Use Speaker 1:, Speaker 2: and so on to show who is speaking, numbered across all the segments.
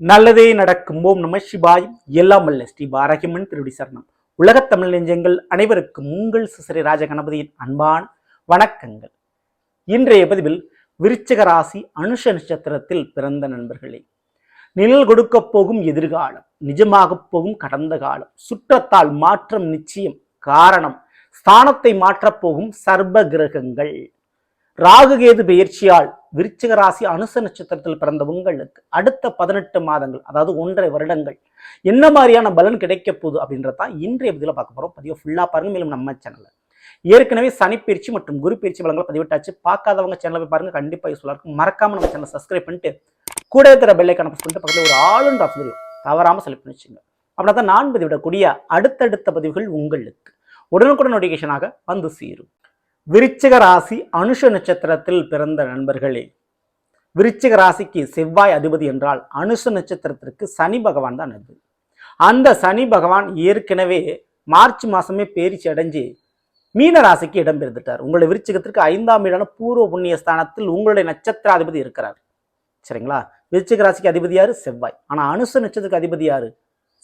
Speaker 1: நல்லதே நடக்கும். ஓம் நம சிவாய். எல்லாம் வல்ல. ஸ்ரீ பாரகிமன் திருடி சரணம். உலகத் தமிழ் நெஞ்சங்கள் அனைவருக்கும் உங்கள் சிசரி ராஜகணபதியின் அன்பான் வணக்கங்கள். இன்றைய பதிவில் விருச்சிக ராசி அனுஷ நட்சத்திரத்தில் பிறந்த நண்பர்களே நிழல் கொடுக்கப் போகும் எதிர்காலம் நிஜமாகப் போகும் கடந்த காலம் சுற்றத்தால் மாற்றம் நிச்சயம் காரணம் ஸ்தானத்தை மாற்றப் போகும் சர்ப கிரகங்கள். ராகுகேது பெயர்ச்சியால் விருச்சிக ராசி அனுச நட்சத்திரத்தில் பிறந்த உங்களுக்கு அடுத்த பதினெட்டு மாதங்கள் அதாவது ஒன்றரை வருடங்கள் என்ன மாதிரியான பலன் கிடைக்க போகுது அப்படின்றதான் இன்றைய பதிவில் பார்க்க போறோம். பதிவு ஃபுல்லா பாருங்க. மேலும் நம்ம சேனல்ல ஏற்கனவே சனிப்பயிற்சி மற்றும் குரு பயிற்சி பலங்களை பதிவிட்டாச்சு. பார்க்காதவங்க சேனலை போய் பாருங்க. கண்டிப்பா யூஸ்ஃபுல்லாக இருக்கும். மறக்காம நம்ம சேனலை சப்ஸ்கிரைப் பண்ணிட்டு கூட இருக்கிற பெல்லை கணக்கு பண்ணிட்டு பக்கத்தில் ஒரு ஆளுன்ற அண்ட் தவறாம செலக்ட் பண்ணி வச்சுங்க அப்படின்னா தான் நான் பதிவிடக்கூடிய அடுத்தடுத்த பதிவுகள் உங்களுக்கு உடனுக்குடன் நோட்டிஃபிகேஷனாக வந்து சேரும். விருச்சிக ராசி அனுஷ நட்சத்திரத்தில் பிறந்த நண்பர்களே விருச்சிக ராசிக்கு செவ்வாய் அதிபதி என்றால் அனுஷ நட்சத்திரத்திற்கு சனி பகவான் தான் அது. அந்த சனி பகவான் ஏற்கனவே மார்ச் மாதமே பேரிச்சு அடைஞ்சு மீன ராசிக்கு இடம்பெறுந்துட்டார் உங்களுடைய விருச்சிகத்திற்கு ஐந்தாம் வீடான பூர்வ புண்ணிய ஸ்தானத்தில் உங்களுடைய நட்சத்திராதிபதி இருக்கிறார். சரிங்களா? விருச்சிக ராசிக்கு அதிபதி யாரு? செவ்வாய். ஆனால் அனுச நட்சத்திரத்துக்கு அதிபதி யாரு?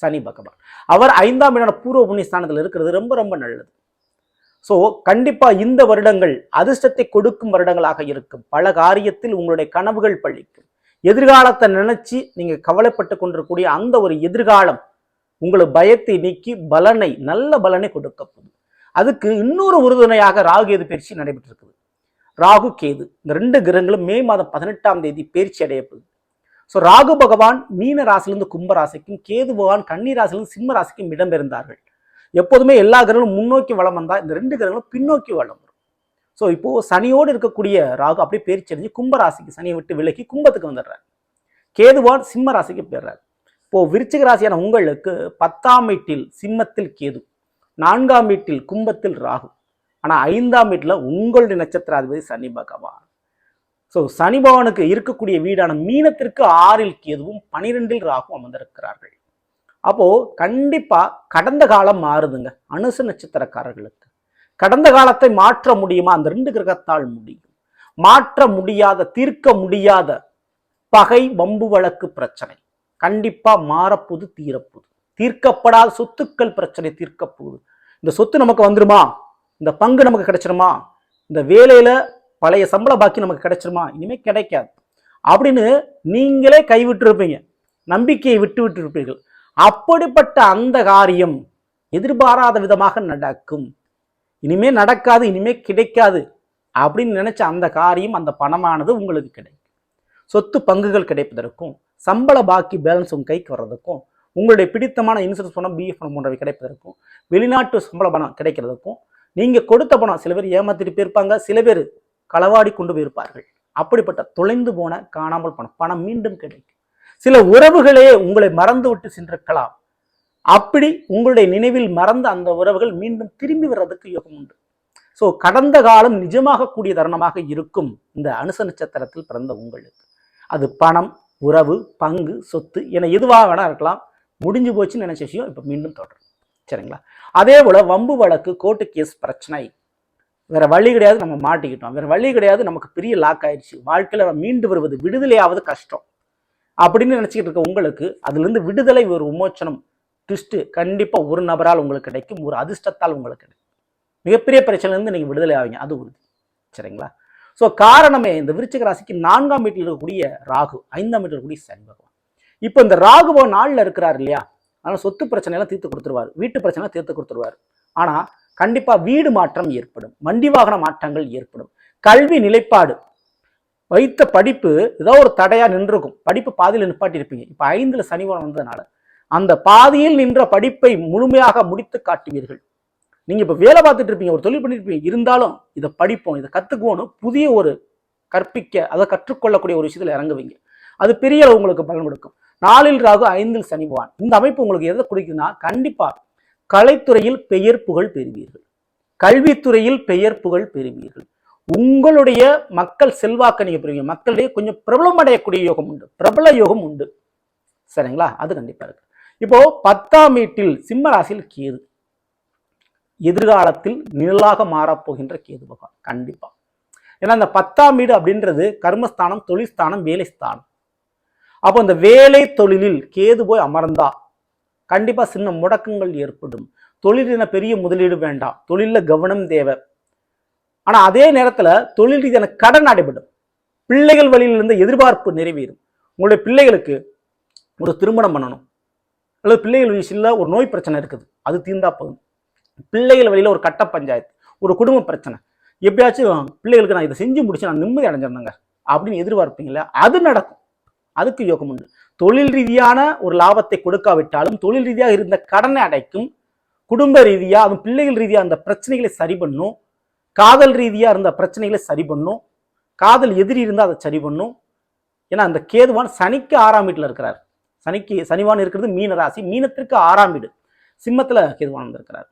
Speaker 1: சனி பகவான். அவர் ஐந்தாம் வீடான பூர்வ புண்ணிய ஸ்தானத்தில் இருக்கிறது ரொம்ப ரொம்ப நல்லது. ஸோ கண்டிப்பாக இந்த வருடங்கள் அதிர்ஷ்டத்தை கொடுக்கும் வருடங்களாக இருக்கும். பல காரியத்தில் உங்களுடைய கனவுகள் பழிக்கும். எதிர்காலத்தை நினைச்சு நீங்க கவலைப்பட்டு கொண்டிருக்கக்கூடிய அந்த ஒரு எதிர்காலம் உங்களை பயத்தை நீக்கி பலனை நல்ல பலனை கொடுக்க போகுது. அதுக்கு இன்னொரு உறுதுணையாக ராகு எது பயிற்சி நடைபெற்றிருக்குது. ராகு கேது. இந்த ரெண்டு கிரகங்களும் மே மாதம் பதினெட்டாம் தேதி பயிற்சி அடையப்படுது ஸோ ராகு பகவான் மீன ராசிலிருந்து கும்ப ராசிக்கும் கேது பகவான் கன்னி ராசிலிருந்து சிம்ம ராசிக்கும் இடம்பெயர்ந்தார்கள். எப்போதுமே எல்லா கிரகங்களும் முன்னோக்கி வளம் வந்தால் இந்த ரெண்டு கிரகங்களும் பின்னோக்கி வளம் வரும். ஸோ இப்போது சனியோடு இருக்கக்கூடிய ராகு அப்படியே பேரிச்சரிஞ்சு கும்பராசிக்கு சனியை விட்டு விலகி கும்பத்துக்கு வந்துடுறாரு. கேதுவான் சிம்ம ராசிக்கு போயிடுறாரு. இப்போது விருச்சிக ராசியான உங்களுக்கு பத்தாம் வீட்டில் சிம்மத்தில் கேது நான்காம் வீட்டில் கும்பத்தில் ராகு. ஆனால் ஐந்தாம் வீட்டில் உங்களுடைய நட்சத்திராதிபதி சனி பகவான். ஸோ சனி பகவானுக்கு இருக்கக்கூடிய வீடான மீனத்திற்கு ஆறில் கேதுவும் பனிரெண்டில் ராகும் அமர்ந்திருக்கிறார்கள். அப்போது கண்டிப்பாக கடந்த காலம் மாறுதுங்க. அனுசு நட்சத்திரக்காரர்களுக்கு. கடந்த காலத்தை மாற்ற முடியுமா? அந்த ரெண்டு கிரகத்தால் முடியும். மாற்ற முடியாத தீர்க்க முடியாத பகை வம்பு வழக்கு பிரச்சனை. கண்டிப்பாக மாறப்போது தீரப்போது தீர்க்கப்படாத சொத்துக்கள் பிரச்சனை தீர்க்கப்போகுது. இந்த சொத்து நமக்கு வந்துருமா? இந்த பங்கு நமக்கு கிடைச்சிருமா? இந்த வேலையில் பழைய சம்பள பாக்கி நமக்கு கிடைச்சிருமா? இனிமேல் கிடைக்காது. அப்படின்னு நீங்களே கைவிட்டிருப்பீங்க. நம்பிக்கையை விட்டு விட்டு இருப்பீர்கள் அப்படிப்பட்ட அந்த காரியம் எதிர்பாராத விதமாக நடக்கும். இனிமே நடக்காது இனிமே கிடைக்காது அப்படின்னு நினைச்ச அந்த காரியம் அந்த பணமானது உங்களுக்கு கிடைக்கும். சொத்து பங்குகள் கிடைப்பதற்கும் சம்பள பாக்கி பேலன்ஸ் உங்க கைக்கு வர்றதுக்கும் உங்களுடைய பிடித்தமான இன்சூரன்ஸ் பணம் பிஎஃப் பணம் போன்றவை கிடைப்பதற்கும் வெளிநாட்டு சம்பள பணம் கிடைக்கிறதுக்கும் நீங்கள் கொடுத்த பணம் சில பேர் ஏமாத்திட்டு போயிருப்பாங்க சில பேர் களவாடி கொண்டு போயிருப்பார்கள். அப்படிப்பட்ட தொலைந்து போன காணாமல் பணம் பணம் மீண்டும் கிடைக்கும். சில உறவுகளே உங்களை மறந்து விட்டு சென்றிருக்கலாம். அப்படி உங்களுடைய நினைவில் மறந்த அந்த உறவுகள் மீண்டும் திரும்பி வர்றதுக்கு யோகம் உண்டு. ஸோ கடந்த காலம் நிஜமாக கூடிய தருணமாக இருக்கும் இந்த அனுச நட்சத்திரத்தில் பிறந்த உங்களுக்கு அது பணம் உறவு பங்கு சொத்து என எதுவாக வேணா இருக்கலாம். முடிஞ்சு போச்சுன்னு நினைச்ச விஷயம் இப்போ மீண்டும் தொடரும். சரிங்களா? அதே போல வம்பு வழக்கு கோர்ட்டு கேஸ் பிரச்சனை. வேற வழி கிடையாது நம்ம மாட்டிக்கிட்டோம். வேற வழி கிடையாது நமக்கு பெரிய லாக் ஆயிடுச்சு. வாழ்க்கையில் மீண்டு வருவது விடுதலையாவது கஷ்டம். அப்படின்னு நினச்சிக்கிட்டு இருக்க உங்களுக்கு அதுலேருந்து விடுதலை ஒரு விமோச்சனம் ட்விஸ்ட்டு கண்டிப்பாக ஒரு நபரால் உங்களுக்கு கிடைக்கும் ஒரு அதிர்ஷ்டத்தால் உங்களுக்கு கிடைக்கும். மிகப்பெரிய பிரச்சனைலேருந்து நீங்கள் விடுதலை ஆவீங்க அது உறுதி. சரிங்களா? ஸோ காரணமே இந்த விருச்சிக ராசிக்கு நான்காம் வீட்டில் இருக்கக்கூடிய ராகு ஐந்தாம் வீட்டில் இருக்கக்கூடிய சனி பகவான். இப்போ இந்த ராகுவோ நாளில் இருக்கிறார் இல்லையா? ஆனால் சொத்து பிரச்சனையெல்லாம் தீர்த்து கொடுத்துருவார் வீட்டு பிரச்சனை தீர்த்து கொடுத்துருவார். ஆனால் கண்டிப்பாக வீடு மாற்றம் ஏற்படும் வண்டி வாகன மாற்றங்கள் ஏற்படும் கல்வி நிலைப்பாடு வைத்த படிப்பு ஏதோ ஒரு தடையாக நின்றுருக்கும். படிப்பு பாதியில் நிப்பாட்டியிருப்பீங்க. இப்போ ஐந்தில் சனிவாரம் வந்ததுனால அந்த பாதியில் நின்ற படிப்பை முழுமையாக முடித்து காட்டுவீர்கள். நீங்கள் இப்போ வேலை பார்த்துட்டு இருப்பீங்க ஒரு தொழில் பண்ணிட்டு இருப்பீங்க. இருந்தாலும் இதை படிப்போம் இதை கற்றுக்குவோன்னு புதிய ஒரு கற்பிக்க அதை கற்றுக்கொள்ளக்கூடிய ஒரு விஷயத்தில் இறங்குவீங்க. அது பெரிய அளவு உங்களுக்கு பலன் கொடுக்கும். நாளில் ராகு ஐந்தில் சனி பகவான். இந்த அமைப்பு உங்களுக்கு எதை குறிக்குதுன்னா கண்டிப்பாக கலைத்துறையில் பெயர் புகழ் பெறுவீர்கள். கல்வித்துறையில் பெயர் புகழ் பெறுவீர்கள். உங்களுடைய மக்கள் செல்வாக்க நீங்க பெறுவீங்க. மக்களிடையே கொஞ்சம் பிரபலம் அடையக்கூடிய யோகம் உண்டு. பிரபல யோகம் உண்டு. சரிங்களா? அது கண்டிப்பா இருக்கு. இப்போ பத்தாம் வீட்டில் சிம்ம ராசியில் கேது. எதிர்காலத்தில் நிழலாக மாறப்போகின்ற கேது பகவான். கண்டிப்பா. ஏன்னா அந்த பத்தாம் வீடு அப்படின்றது கர்மஸ்தானம் தொழில்ஸ்தானம் வேலைஸ்தானம். அப்போ இந்த வேலை தொழிலில் கேது போய் அமர்ந்தா கண்டிப்பா சின்ன முடக்கங்கள் ஏற்படும். தொழிலின பெரிய முதலீடு வேண்டாம். தொழிலில் கவனம் தேவை. ஆனால் அதே நேரத்தில் தொழில் ரீதியான கடன் அடைபடும். பிள்ளைகள் வழியில் எதிர்பார்ப்பு நிறைவேறும். உங்களுடைய பிள்ளைகளுக்கு ஒரு திருமணம் பண்ணணும். அல்லது பிள்ளைகள் விஷயத்தில் ஒரு நோய் பிரச்சனை இருக்குது. அது தீர்ந்தா போதும். பிள்ளைகள் வழியில் ஒரு கட்ட பஞ்சாயத்து ஒரு குடும்ப பிரச்சனை. எப்படியாச்சும் பிள்ளைகளுக்கு நான் இதை செஞ்சு முடிச்சு நான் நிம்மதி அடைஞ்சிருந்தேங்க அப்படின்னு எதிர்பார்ப்பீங்களா அது நடக்கும். அதுக்கு யோகம் உண்டு. தொழில் ரீதியான ஒரு லாபத்தை கொடுக்காவிட்டாலும் தொழில் ரீதியாக இருந்த கடனை அடைக்கும் குடும்ப ரீதியாக அதுவும் பிள்ளைகள் ரீதியாக அந்த பிரச்சனைகளை சரி பண்ணும் காதல் ரீதியாக இருந்த பிரச்சனைகளை சரி பண்ணும். காதல் எதிரி இருந்தால் அதை சரி பண்ணும். ஏன்னா அந்த கேதுவான் சனிக்கு ஆறாம் வீட்டில் இருக்கிறார். சனிக்கு சனிவான் இருக்கிறது மீன ராசி. மீனத்திற்கு ஆறாம் வீடு. சிம்மத்தில் கேதுவான் வந்திருக்கிறார்.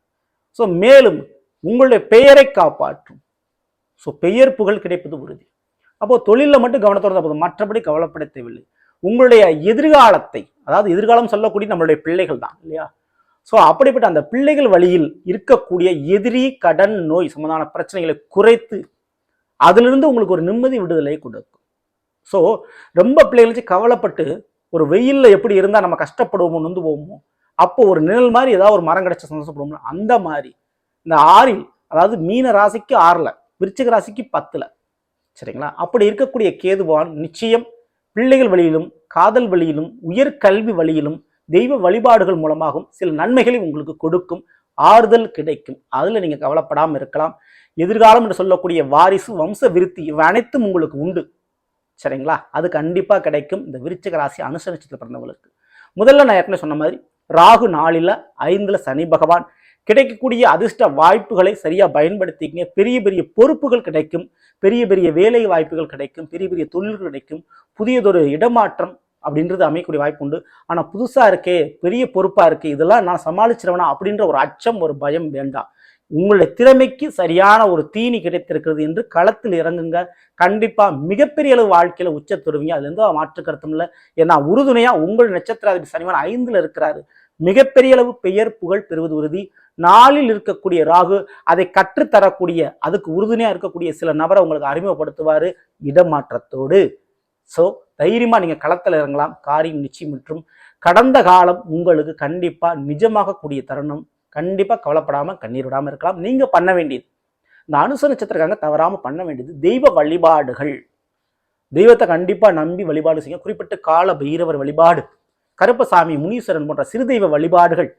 Speaker 1: ஸோ மேலும் உங்களுடைய பெயரை காப்பாற்றும். ஸோ பெயர் புகழ் கிடைப்பது உறுதி. அப்போது தொழிலில் மட்டும் கவனத்தோட தான் போதும். மற்றபடி கவலைப்பட தேவையில்லை. உங்களுடைய எதிர்காலத்தை அதாவது எதிர்காலம் சொல்லக்கூடிய நம்மளுடைய பிள்ளைகள் தான் இல்லையா? ஸோ அப்படிப்பட்ட அந்த பிள்ளைகள் வழியில் இருக்கக்கூடிய எதிரி கடன் நோய் சம்பந்தமான பிரச்சனைகளை குறைத்து அதிலிருந்து உங்களுக்கு ஒரு நிம்மதி விடுதலை கொடுக்கும் ஸோ ரொம்ப பிள்ளைகளுக்கு கவலைப்பட்டு ஒரு வெயிலில் எப்படி இருந்தால் நம்ம கஷ்டப்படுவோமோ நொந்து போவோமோ அப்போ ஒரு நிழல் மாதிரி ஏதாவது ஒரு மரம் கிடைச்ச சந்தோஷப்படுவோம்ல அந்த மாதிரி இந்த ஆறில் அதாவது மீன ராசிக்கு ஆறில் விருச்சிக ராசிக்கு பத்தில் சரிங்களா? அப்படி இருக்கக்கூடிய கேதுவான் நிச்சயம் பிள்ளைகள் வழியிலும் காதல் வழியிலும் உயர் கல்வி வழியிலும் தெய்வ வழிபாடுகள் மூலமாகவும் சில நன்மைகளை உங்களுக்கு கொடுக்கும் ஆறுதல் கிடைக்கும். அதில் நீங்கள் கவலைப்படாமல் இருக்கலாம். எதிர்காலம் என்று சொல்லக்கூடிய வாரிசு வம்ச விருத்தி இவை அனைத்தும் உங்களுக்கு உண்டு. சரிங்களா? அது கண்டிப்பாக கிடைக்கும். இந்த விருச்சிக ராசி அனுசரிச்சத்தில் பிறந்தவங்களுக்கு. முதல்ல நான் ஏற்கனவே சொன்ன மாதிரி ராகு நாளில் ஐந்தில் சனி பகவான் கிடைக்கக்கூடிய அதிர்ஷ்ட வாய்ப்புகளை சரியாக பயன்படுத்திக்கங்க. பெரிய பெரிய பொறுப்புகள் கிடைக்கும். பெரிய பெரிய வேலை வாய்ப்புகள் கிடைக்கும். பெரிய பெரிய தொழில்கள் கிடைக்கும். புதியதொரு இடமாற்றம் அப்படின்றது அமையக்கூடிய வாய்ப்பு உண்டு. ஆனால் புதுசாக இருக்கே பெரிய பொறுப்பாக இருக்கே இதெல்லாம் நான் சமாளிச்சிருவேனா அப்படின்ற ஒரு அச்சம் ஒரு பயம் வேண்டாம். உங்களுடைய திறமைக்கு சரியான ஒரு தீனி கிடைத்திருக்கிறது என்று களத்தில் இறங்குங்க. கண்டிப்பாக மிகப்பெரிய அளவு வாழ்க்கையில் உச்ச தொடுவீங்க. அதுல எந்த மாற்று கருத்தும் இல்லை. ஏன்னா உறுதுணையாக உங்கள் நட்சத்திராதிபதி சனிவன் ஐந்தில் இருக்கிறாரு. மிகப்பெரிய அளவு பெயர் புகழ் பெறுவது உறுதி. நாளில் இருக்கக்கூடிய ராகு அதை கற்றுத்தரக்கூடிய அதுக்கு உறுதுணையாக இருக்கக்கூடிய சில நபரை உங்களுக்கு அறிமுகப்படுத்துவார். இடமாற்றத்தோடு. ஸோ தைரியமாக நீங்கள் களத்தில் இறங்கலாம். காரியம் நிச்சயம் மற்றும் கடந்த காலம் உங்களுக்கு கண்டிப்பாக நிஜமாகக்கூடிய தருணம். கண்டிப்பாக கவலைப்படாமல் கண்ணீர் விடாமல் இருக்கலாம். நீங்கள் பண்ண வேண்டியது. இந்த அனுச நட்சத்திரக்காரங்க தவறாமல் பண்ண வேண்டியது தெய்வ வழிபாடுகள். தெய்வத்தை கண்டிப்பாக நம்பி வழிபாடு செய்ய குறிப்பிட்ட கால பைரவர் வழிபாடு கருப்பசாமி முனீஸ்வரன் போன்ற சிறு தெய்வ வழிபாடுகள்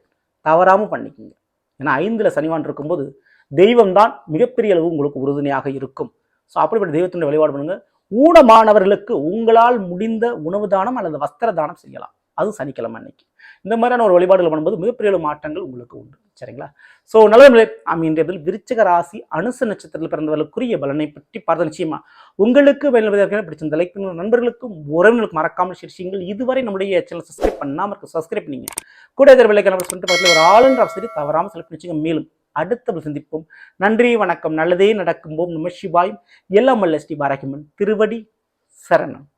Speaker 1: தவறாமல் பண்ணிக்கோங்க. ஏன்னா ஐந்தில் சனிவான் இருக்கும்போது தெய்வம் தான் மிகப்பெரிய அளவு உங்களுக்கு உறுதுணையாக இருக்கும். ஸோ அப்படிப்பட்ட தெய்வத்தினுடைய வழிபாடு பண்ணுங்கள் ஊனமானவர்களுக்கு உங்களால் முடிந்த உணவு தானம் அல்லது வஸ்திர தானம் செய்யலாம். அதுவும் சனிக்கிழமை அன்னைக்கு. இந்த மாதிரியான ஒரு வழிபாடுகள் பண்ணும்போது மிகப்பெரிய மாற்றங்கள் உங்களுக்கு உண்டு. சரிங்களா? ஸோ நல்ல ஆம் இன்றைய விருச்சக ராசி அனுச நட்சத்திரத்தில் பிறந்தவர்களுக்குரிய பலனை பற்றி பார்த்த நிச்சயமா உங்களுக்கு பயனுள்ளதாக பிடிச்சிருந்த லைக் பண்ணுங்க நண்பர்களுக்கும் உறவினர்களுக்கு மறக்காமல் சிரிச்சிங்கள் இதுவரை நம்முடைய சேனல் சப்ஸ்கிரைப் பண்ணாமல் இருக்கு சப்ஸ்கிரைப் பண்ணீங்க. கூட எதிர் விலைக்கு நம்ம சொல்லிட்டு பக்கத்தில் ஒரு ஆளுன்ற சரி தவறாமல் செலக்ட் பண்ணிச்சுங்க மேலும் அடுத்த சந்திப்போம். நன்றி வணக்கம். நல்லதே நடக்கும் போம் நம சிவாயும் எல்லாம் அல்ல ஸ்ரீ பாரகிமன் திருவடி சரணம்.